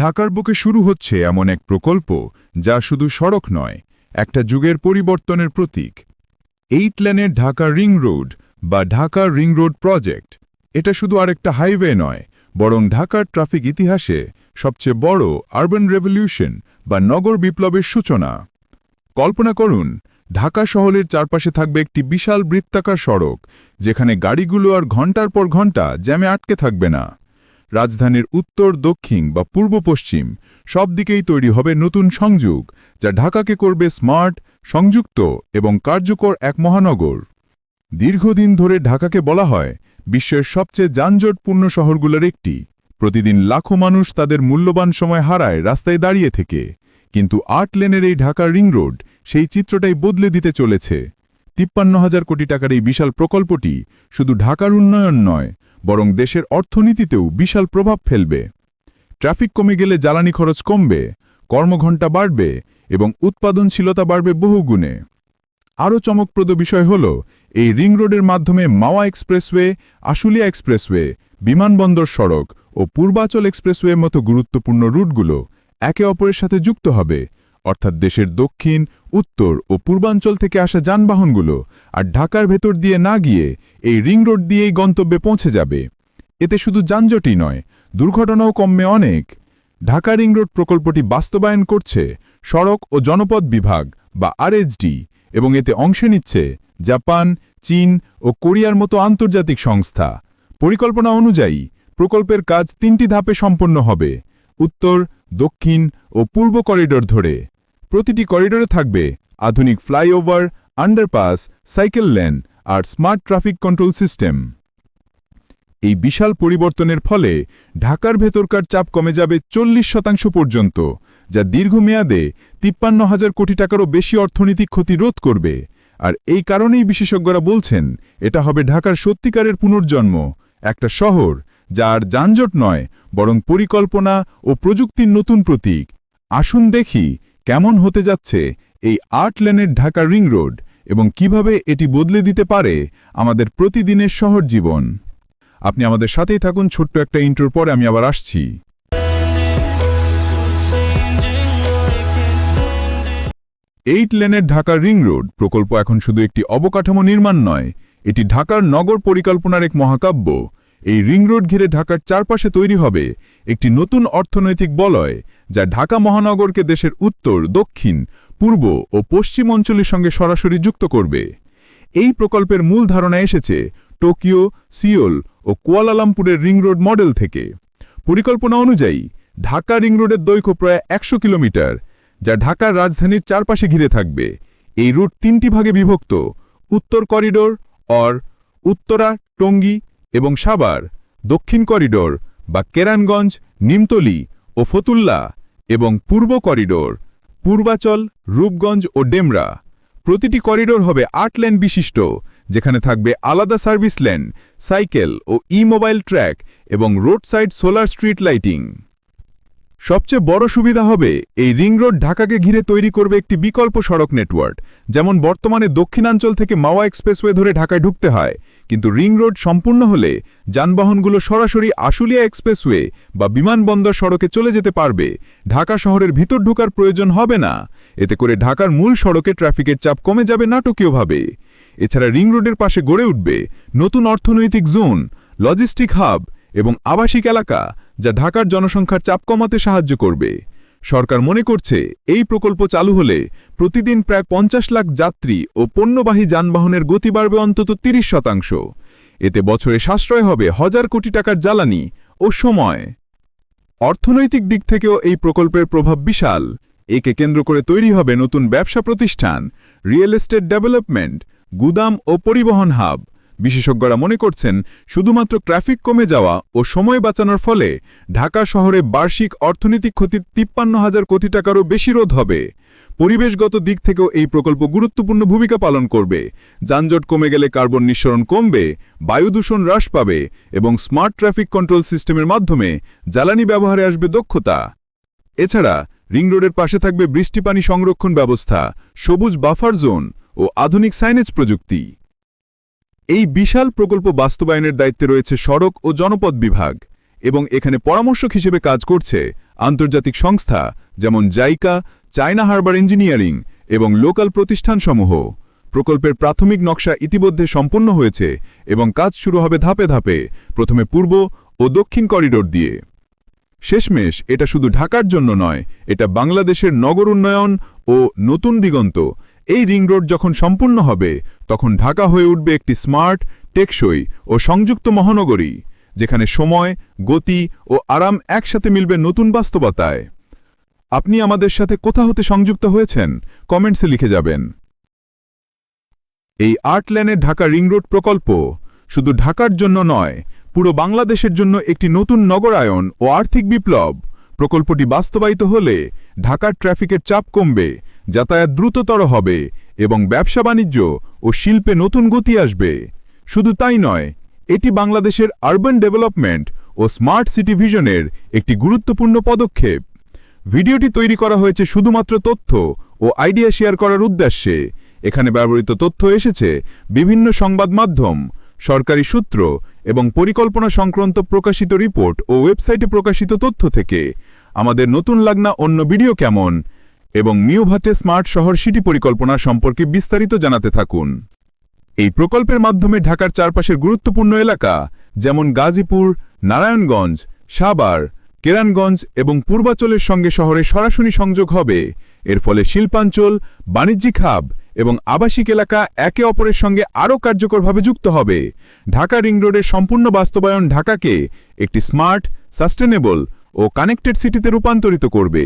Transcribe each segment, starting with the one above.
ঢাকার বুকে শুরু হচ্ছে এমন এক প্রকল্প যা শুধু সড়ক নয়, একটা যুগের পরিবর্তনের প্রতীক। এইট লেনের ঢাকা রিং রোড বা ঢাকা রিং রোড প্রজেক্ট। এটা শুধু আরেকটা হাইওয়ে নয়, বরং ঢাকার ট্রাফিক ইতিহাসে সবচেয়ে বড় আরবান রেভলিউশন বা নগর বিপ্লবের সূচনা। কল্পনা করুন, ঢাকা শহরের চারপাশে থাকবে একটি বিশাল বৃত্তাকার সড়ক, যেখানে গাড়িগুলো আর ঘণ্টার পর ঘণ্টা জ্যামে আটকে থাকবে না। রাজধানীর উত্তর, দক্ষিণ বা পূর্ব পশ্চিম সব দিকেই তৈরি হবে নতুন সংযোগ, যা ঢাকাকে করবে স্মার্ট, সংযুক্ত এবং কার্যকর এক মহানগর। দীর্ঘদিন ধরে ঢাকাকে বলা হয় বিশ্বের সবচেয়ে যানজটপূর্ণ শহরগুলোর একটি। প্রতিদিন লাখো মানুষ তাদের মূল্যবান সময় হারায় রাস্তায় দাঁড়িয়ে থেকে। কিন্তু আট লেনের এই ঢাকা রিং রোড সেই চিত্রটাই বদলে দিতে চলেছে। তিপ্পান্ন হাজার কোটি টাকার এই বিশাল প্রকল্পটি শুধু ঢাকার উন্নয়ন নয়, বরং দেশের অর্থনীতিতেও বিশাল প্রভাব ফেলবে। ট্রাফিক কমে গেলে জ্বালানি খরচ কমবে, কর্মঘণ্টা বাড়বে এবং উৎপাদনশীলতা বাড়বে বহুগুণে। আরও চমকপ্রদ বিষয় হল, এই রিং রোডের মাধ্যমে মাওয়া এক্সপ্রেসওয়ে, আশুলিয়া এক্সপ্রেসওয়ে, বিমানবন্দর সড়ক ও পূর্বাচল এক্সপ্রেসওয়ের মতো গুরুত্বপূর্ণ রুটগুলো একে অপরের সাথে যুক্ত হবে। অর্থাৎ দেশের দক্ষিণ, উত্তর ও পূর্বাঞ্চল থেকে আসা যানবাহনগুলো আর ঢাকার ভেতর দিয়ে না গিয়ে এই রিং রোড দিয়েই গন্তব্যে পৌঁছে যাবে। এতে শুধু যানজটই নয়, দুর্ঘটনাও কমবে অনেক। ঢাকা রিং রোড প্রকল্পটি বাস্তবায়ন করছে সড়ক ও জনপদ বিভাগ বা আরএসডি এবং এতে অংশ নিচ্ছে জাপান, চীন ও কোরিয়ার মতো আন্তর্জাতিক সংস্থা। পরিকল্পনা অনুযায়ী প্রকল্পের কাজ তিনটি ধাপে সম্পন্ন হবে, উত্তর, দক্ষিণ ও পূর্ব করিডোর ধরে। প্রতিটি করিডোরে থাকবে আধুনিক ফ্লাইওভার, আন্ডারপাস, সাইকেল লেন আর স্মার্ট ট্রাফিক কন্ট্রোল সিস্টেম। এই বিশাল পরিবর্তনের ফলে ঢাকার ভেতরকার চাপ কমে যাবে চল্লিশ শতাংশ পর্যন্ত, যা দীর্ঘমেয়াদে তিপ্পান্ন হাজার কোটি টাকারও বেশি অর্থনৈতিক ক্ষতি রোধ করবে। আর এই কারণেই বিশেষজ্ঞরা বলছেন, এটা হবে ঢাকার সত্যিকারের পুনর্জন্ম, একটা শহর যা আর যানজট নয়, বরং পরিকল্পনা ও প্রযুক্তির নতুন প্রতীক। আসুন দেখি কেমন হতে যাচ্ছে এই আট লেনের ঢাকা রিং রোড এবং কীভাবে এটি বদলে দিতে পারে আমাদের প্রতিদিনের শহর জীবন। আপনি আমাদের সাথেই থাকুন, ছোট্ট একটা ইন্টোর পরে আমি আবার আসছি। এইট লেনের ঢাকা রিং রোড প্রকল্প এখন শুধু একটি অবকাঠামো নির্মাণ নয়, এটি ঢাকার নগর পরিকল্পনার এক মহাকাব্য। এই রিং রোড ঘিরে ঢাকার চারপাশে তৈরি হবে একটি নতুন অর্থনৈতিক বলয়, যা ঢাকা মহানগরকে দেশের উত্তর, দক্ষিণ, পূর্ব ও পশ্চিম অঞ্চলের সঙ্গে সরাসরি যুক্ত করবে। এই প্রকল্পের মূল ধারণা এসেছে টোকিও, সিওল ও কুয়ালালামপুরের রিং রোড মডেল থেকে। পরিকল্পনা অনুযায়ী, ঢাকা রিং রোডের দৈর্ঘ্য প্রায় একশো কিলোমিটার, যা ঢাকার রাজধানীর চারপাশে ঘিরে থাকবে। এই রুট তিনটি ভাগে বিভক্ত, উত্তর করিডোর অর উত্তরা টঙ্গী এবং সাবার দক্ষিণ করিডোর বা কেরানগঞ্জ, নিমতলি ও ফতুল্লা এবং পূর্ব করিডোর, পূর্বাচল, রূপগঞ্জ ও ডেমরা। প্রতিটি করিডোর হবে আট লেন বিশিষ্ট, যেখানে থাকবে আলাদা সার্ভিস লেন, সাইকেল ও ই মোবাইল ট্র্যাক এবং road side solar street lighting. সবচেয়ে বড় সুবিধা হবে এই রিং রোড ঢাকাকে ঘিরে তৈরি করবে একটি বিকল্প সড়ক নেটওয়ার্ক, যেমন বর্তমানে দক্ষিণাঞ্চল থেকে মাওয়া এক্সপ্রেসওয়ে ধরে ঢাকায় ঢুকতে হয়। কিন্তু রিং রোড সম্পূর্ণ হলে যানবাহনগুলো সরাসরি আশুলিয়া এক্সপ্রেসওয়ে বা বিমানবন্দর সড়কে চলে যেতে পারবে। ঢাকা শহরের ভিতর ঢোকার প্রয়োজন হবে না। এতে করে ঢাকার মূল সড়কে ট্রাফিকের চাপ কমে যাবে নাটকীয়ভাবে। এছাড়া রিং রোডের পাশে গড়ে উঠবে নতুন অর্থনৈতিক জোন, লজিস্টিক হাব এবং আবাসিক এলাকা, যা ঢাকার জনসংখ্যার চাপ কমাতে সাহায্য করবে। সরকার মনে করছে, এই প্রকল্প চালু হলে প্রতিদিন প্রায় পঞ্চাশ লাখ যাত্রী ও পণ্যবাহী যানবাহনের গতি বাড়বে অন্তত ৩০ শতাংশ। এতে বছরে সাশ্রয় হবে হাজার কোটি টাকার জ্বালানি ও সময়। অর্থনৈতিক দিক থেকেও এই প্রকল্পের প্রভাব বিশাল। একে কেন্দ্র করে তৈরি হবে নতুন ব্যবসা প্রতিষ্ঠান, রিয়েল এস্টেট ডেভেলপমেন্ট, গুদাম ও পরিবহন হাব। বিশেষজ্ঞরা মনে করছেন, শুধুমাত্র ট্রাফিক কমে যাওয়া ও সময় বাঁচানোর ফলে ঢাকা শহরে বার্ষিক অর্থনৈতিক ক্ষতি তিপ্পান্ন হাজার কোটি টাকারও বেশি রোধ হবে। পরিবেশগত দিক থেকেও এই প্রকল্প গুরুত্বপূর্ণ ভূমিকা পালন করবে। যানজট কমে গেলে কার্বন নিঃসরণ কমবে, বায়ু দূষণ হ্রাস পাবে এবং স্মার্ট ট্রাফিক কন্ট্রোল সিস্টেমের মাধ্যমে জ্বালানি ব্যবহারে আসবে দক্ষতা। এছাড়া রিং রোডের পাশে থাকবে বৃষ্টি পানি সংরক্ষণ ব্যবস্থা, সবুজ বাফার জোন ও আধুনিক সাইনেজ প্রযুক্তি। এই বিশাল প্রকল্প বাস্তবায়নের দায়িত্বে রয়েছে সড়ক ও জনপদ বিভাগ এবং এখানে পরামর্শক হিসেবে কাজ করছে আন্তর্জাতিক সংস্থা যেমন জাইকা, চায়না হারবার ইঞ্জিনিয়ারিং এবং লোকাল প্রতিষ্ঠানসমূহ। প্রকল্পের প্রাথমিক নকশা ইতিমধ্যে সম্পন্ন হয়েছে এবং কাজ শুরু হবে ধাপে ধাপে, প্রথমে পূর্ব ও দক্ষিণ করিডোর দিয়ে। শেষমেশ এটা শুধু ঢাকার জন্য নয়, এটা বাংলাদেশের নগর উন্নয়ন ও নতুন দিগন্ত এই রিং রোড যখন সম্পূর্ণ হবে, তখন ঢাকা হয়ে উঠবে একটি স্মার্ট, টেকসই ও সংযুক্ত মহানগরী, যেখানে সময়, গতি ও আরাম একসাথে মিলবে নতুন বাস্তবতায়। আপনি আমাদের সাথে কোথা হতে সংযুক্ত হয়েছেন? কমেন্টসে লিখে যাবেন। এই আর্ট ল্যানের ঢাকা রিং রোড প্রকল্প শুধু ঢাকার জন্য নয়, পুরো বাংলাদেশের জন্য একটি নতুন নগরায়ন ও আর্থিক বিপ্লব। প্রকল্পটি বাস্তবায়িত হলে ঢাকার ট্রাফিকের চাপ কমবে যাতায়াত দ্রুততর হবে এবং ব্যবসা বাণিজ্য ও শিল্পে নতুন গতি আসবে। শুধু তাই নয়, এটি বাংলাদেশের আরবান ডেভেলপমেন্ট ও স্মার্ট সিটি ভিশনের একটি গুরুত্বপূর্ণ পদক্ষেপ। ভিডিওটি তৈরি করা হয়েছে শুধুমাত্র তথ্য ও আইডিয়া শেয়ার করার উদ্দেশ্যে। এখানে ব্যবহৃত তথ্য এসেছে বিভিন্ন সংবাদ মাধ্যম, সরকারি সূত্র এবং পরিকল্পনা সংক্রান্ত প্রকাশিত রিপোর্ট ও ওয়েবসাইটে প্রকাশিত তথ্য থেকে। আমাদের নতুন লাগনা অন্য ভিডিও কেমন এবং মিউভাতে স্মার্ট শহর সিটি পরিকল্পনা সম্পর্কে বিস্তারিত জানাতে থাকুন। এই প্রকল্পের মাধ্যমে ঢাকার চারপাশের গুরুত্বপূর্ণ এলাকা, যেমন গাজীপুর, নারায়ণগঞ্জ সাবার কেরানগঞ্জ এবং পূর্বাচলের সঙ্গে শহরে সরাসরি সংযোগ হবে। এর ফলে শিল্পাঞ্চল, বাণিজ্যিক হাব এবং আবাসিক এলাকা একে অপরের সঙ্গে আরও কার্যকরভাবে যুক্ত হবে। ঢাকা রিং রোডের সম্পূর্ণ বাস্তবায়ন ঢাকাকে একটি স্মার্ট, সাস্টেনেবল ও কানেক্টেড সিটিতে রূপান্তরিত করবে।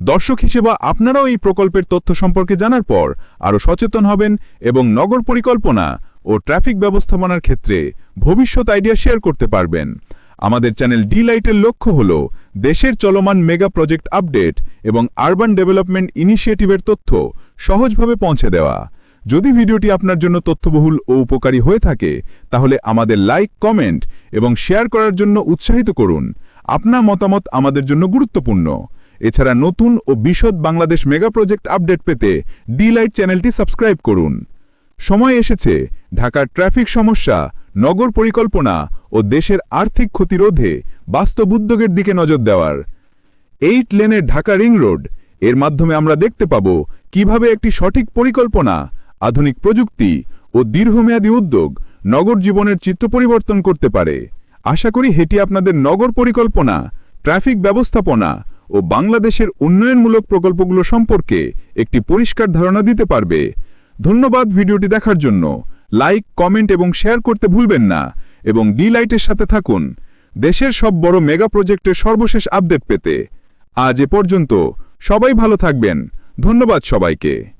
দর্শক হিসেবে আপনারাও এই প্রকল্পের তথ্য সম্পর্কে জানার পর আরও সচেতন হবেন এবং নগর পরিকল্পনা ও ট্রাফিক ব্যবস্থাপনার ক্ষেত্রে ভবিষ্যৎ আইডিয়া শেয়ার করতে পারবেন। আমাদের চ্যানেল ডি লাইটের লক্ষ্য হল দেশের চলমান মেগা প্রজেক্ট আপডেট এবং আরবান ডেভেলপমেন্ট ইনিশিয়েটিভের তথ্য সহজভাবে পৌঁছে দেওয়া। যদি ভিডিওটি আপনার জন্য তথ্যবহুল ও উপকারী হয়ে থাকে, তাহলে আমাদের লাইক, কমেন্ট এবং শেয়ার করার জন্য উৎসাহিত করুন। আপনার মতামত আমাদের জন্য গুরুত্বপূর্ণ। এছাড়া নতুন ও বিশদ বাংলাদেশ মেগা প্রজেক্ট আপডেট পেতে ডি লাইট চ্যানেলটি সাবস্ক্রাইব করুন। সময় এসেছে, ঢাকার ট্রাফিক সমস্যা, নগর পরিকল্পনা ও দেশের আর্থিক ক্ষতি রোধে বাস্তব উদ্যোগের দিকে নজর দেওয়ার। এইট লেনের ঢাকা রিং রোডের মাধ্যমে আমরা দেখতে পাব কীভাবে একটি সঠিক পরিকল্পনা, আধুনিক প্রযুক্তি ও দীর্ঘমেয়াদী উদ্যোগ নগর জীবনের চিত্র পরিবর্তন করতে পারে। আশা করি হেটি আপনাদের নগর পরিকল্পনা, ট্রাফিক ব্যবস্থাপনা ও বাংলাদেশের উন্নয়নমূলক প্রকল্পগুলো সম্পর্কে একটি পরিষ্কার ধারণা দিতে পারবে। ধন্যবাদ ভিডিওটি দেখার জন্য। লাইক, কমেন্ট এবং শেয়ার করতে ভুলবেন না এবং ডিলাইটের সাথে থাকুন। দেশের সব বড় মেগা প্রজেক্টের সর্বশেষ আপডেট পেতে। আজ এ পর্যন্ত সবাই ভালো থাকবেন। ধন্যবাদ সবাইকে।